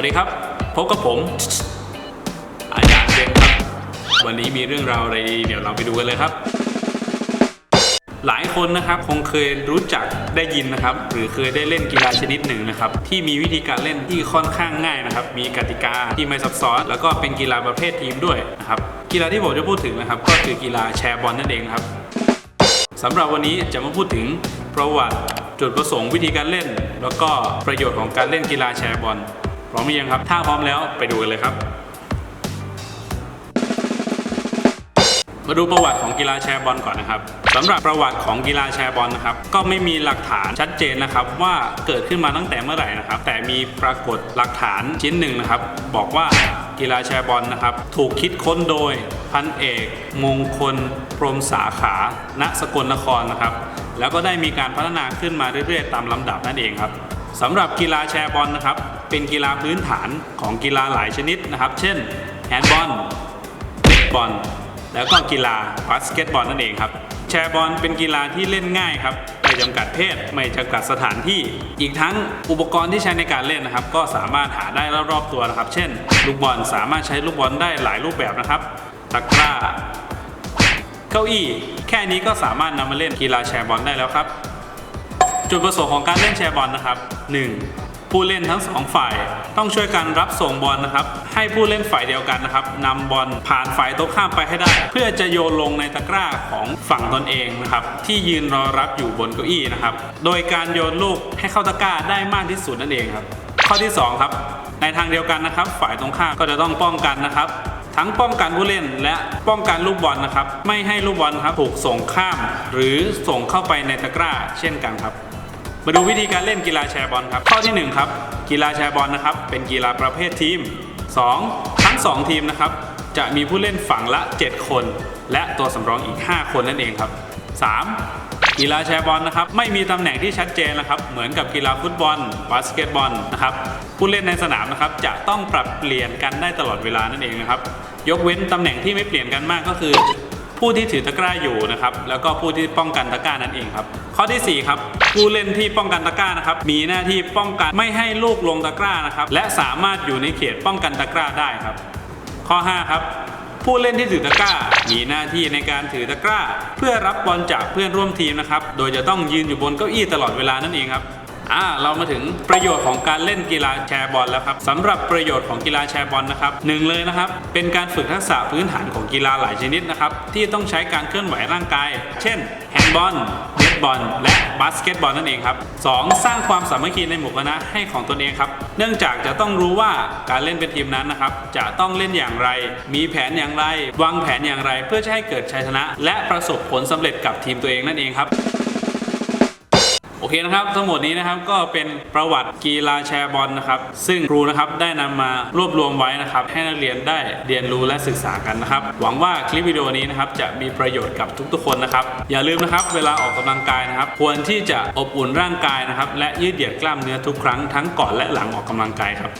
วัสดีครับ พบกับผม อาจารย์เบนครับ วันนี้มีเรื่องราวอะไรดีเดี๋ยวเราไปดูกันเลยครับ หลายคนนะครับคงเคยรู้จักได้ยินนะครับ หรือเคยได้เล่นกีฬาชนิดหนึ่งนะครับ ที่มีวิธีการเล่นที่ค่อนข้างง่ายนะครับ มีกติกาที่ไม่ซับซ้อน แล้วก็เป็นกีฬาประเภททีมด้วยนะครับกีฬาที่ผมจะพูดถึงนะครับ ก็คือกีฬาแชร์บอลนั่นเองครับสำหรับวันนี้จะมาพูดถึงประวัติจุดประสงค์วิธีการเล่น แล้วก็ประโยชน์ของการเล่นกีฬาแชร์บอล พร้อมหรือยังครับ ถ้าพร้อมแล้วไปดูกันเลยครับ มาดูประวัติของกีฬาแชร์บอลก่อนนะครับสำหรับประวัติของกีฬาแชร์บอลนะครับก็ไม่มีหลักฐานชัดเจนนะครับ ว่าเกิดขึ้นมาตั้งแต่เมื่อไหร่นะครับ แต่มีปรากฏหลักฐานชิ้นหนึ่งนะครับ บอกว่ากีฬาแชร์บอลนะครับ ถูกคิดค้นโดยพันเอก มงคลพรหมสาขา ณสกลนครนะครับ แล้วก็ได้มีการพัฒนาขึ้นมาเรื่อยๆ ตามลำดับนั่นเองครับสำหรับกีฬาแชร์บอลนะครับ เป็นกีฬาพื้นฐานของกีฬาหลายชนิดนะครับ เช่นแฮนด์บอลเบสบอลแล้วก็กีฬาบาสเกตบอลนั่นเองครับ แชร์บอลเป็นกีฬาที่เล่นง่ายครับไม่จำกัดเพศไม่จำกัดสถานที่ อีกทั้งอุปกรณ์ที่ใช้ในการเล่นนะครับ ก็สามารถหาได้รอบๆตัวนะครับ เช่น ลูกบอลสามารถใช้ลูกบอลได้หลายรูปแบบนะครับตะกร้า เก้าอี้ แค่นี้ก็สามารถนำมาเล่นกีฬาแชร์บอลได้แล้วครับ จุดประสงค์ของการเล่นแชร์บอลนะครับ 1. ผู้เล่นทั้งสองฝ่าย ต้องช่วยกันรับส่งบอลนะครับ ให้ผู้เล่นฝ่ายเดียวกันนะครับนำบอลผ่านฝ่ายตรงข้ามไปให้ได้ เพื่อจะโยนลงในตะกร้าของฝั่งตนเองนะครับ ที่ยืนรอรับอยู่บนเก้าอี้นะครับ โดยการโยนลูกให้เข้าตะกร้าได้มากที่สุดนั่นเองครับ ข้อที่สองครับ ในทางเดียวกันนะครับ ฝ่ายตรงข้ามก็จะต้องป้องกันนะครับ ทั้งป้องกันผู้เล่นและป้องกันลูกบอลนะครับ ไม่ให้ลูกบอลครับถูกส่งข้าม หรือส่งเข้าไปในตะกร้า เช่นกันครับ มาดูวิธีการเล่นกีฬาแชร์บอลครับ ข้อที่ 1 ครับ กีฬาแชร์บอลนะครับ เป็นกีฬาประเภททีม 2. ทั้ง 2 ทีมนะครับ จะมีผู้เล่นฝั่งละ 7 คน และตัวสำรองอีก 5 คนนั่นเองครับ 3. กีฬาแชร์บอลนะครับไม่มีตำแหน่งที่ชัดเจนนะครับเหมือนกับกีฬาฟุตบอลบาสเกตบอลนะครับผู้เล่นในสนามนะครับจะต้องปรับเปลี่ยนกันได้ตลอดเวลานั่นเองนะครับยกเว้นตำแหน่งที่ไม่เปลี่ยนกันมากก็คือ ผู้ที่ถือตะกร้าอยู่นะครับแล้วก็ผู้ที่ป้องกันตะกร้านั่นเองครับข้อทีสี่4ครับผู้เล่นที่ป้องกันตะกร้านะครับมีหน้าที่ป้องกันไม่ให้ลูกลงตะกร้านะครับและสามารถอยู่ในเขตป้องกันตะกร้าได้ครับ ข้อ5ครับ ผู้เล่นที่ถือตะกร้า มีหน้าที่ในการถือตะกร้า เพื่อรับบอลจากเพื่อนร่วมทีมนะครับ โดยจะต้องยืนอยู่บนเก้าอี้ตลอดเวลานั่นเองครับอ่าเรามาถึงประโยชน์ของการเล่นกีฬาแชร์บอลแล้วครับสำหรับประโยชน์ของกีฬาแชร์บอลนะครับหนึ่งเลยนะครับ เป็นการฝึกทักษะพื้นฐานของกีฬาหลายชนิดนะครับที่ต้องใช้การเคลื่อนไหวร่างกาย เช่น นบอลเบสบอลและบาสเกตบอลนั่นเองครับสองสร้างความสามัคคีในหมู่คณะให้ของตนเองครับ เนื่องจากจะต้องรู้ว่าการเล่นเป็นทีมนั้นนะครับ จะต้องเล่นอย่างไร มีแผนอย่างไร วางแผนอย่างไร เพื่อจะให้เกิดชัยชนะ และประสบผลสำเร็จกับทีมตัวเองนั่นเองครับ โอเคนะครับทั้งหมดนี้นะครับก็เป็นประวัติกีฬาแชร์บอลนะครับ ซึ่งครูนะครับได้นำมารวบรวมไว้นะครับ ให้นักเรียนได้เรียนรู้และศึกษากันนะครับ หวังว่าคลิปวิดีโอนี้นะครับจะมีประโยชน์กับทุกๆคนนะครับ อย่าลืมนะครับ เวลาออกกำลังกายนะครับ ควรที่จะอบอุ่นร่างกายนะครับ และยืดเหยียดกล้ามเนื้อทุกครั้งทั้งก่อนและหลังออกกำลังกายครับ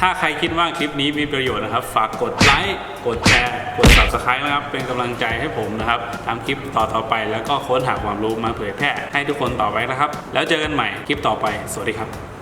ถ้าใครคิดว่าคลิปนี้มีประโยชน์นะครับ ฝากกดไลค์กดแชร์กด subscribe นะครับ เป็นกำลังใจให้ผมนะครับทำคลิปต่อๆไป แล้วก็ค้นหาความรู้มาเผยแพร่ให้ทุกคนต่อไปนะครับ แล้วเจอกันใหม่คลิปต่อไป สวัสดีครับ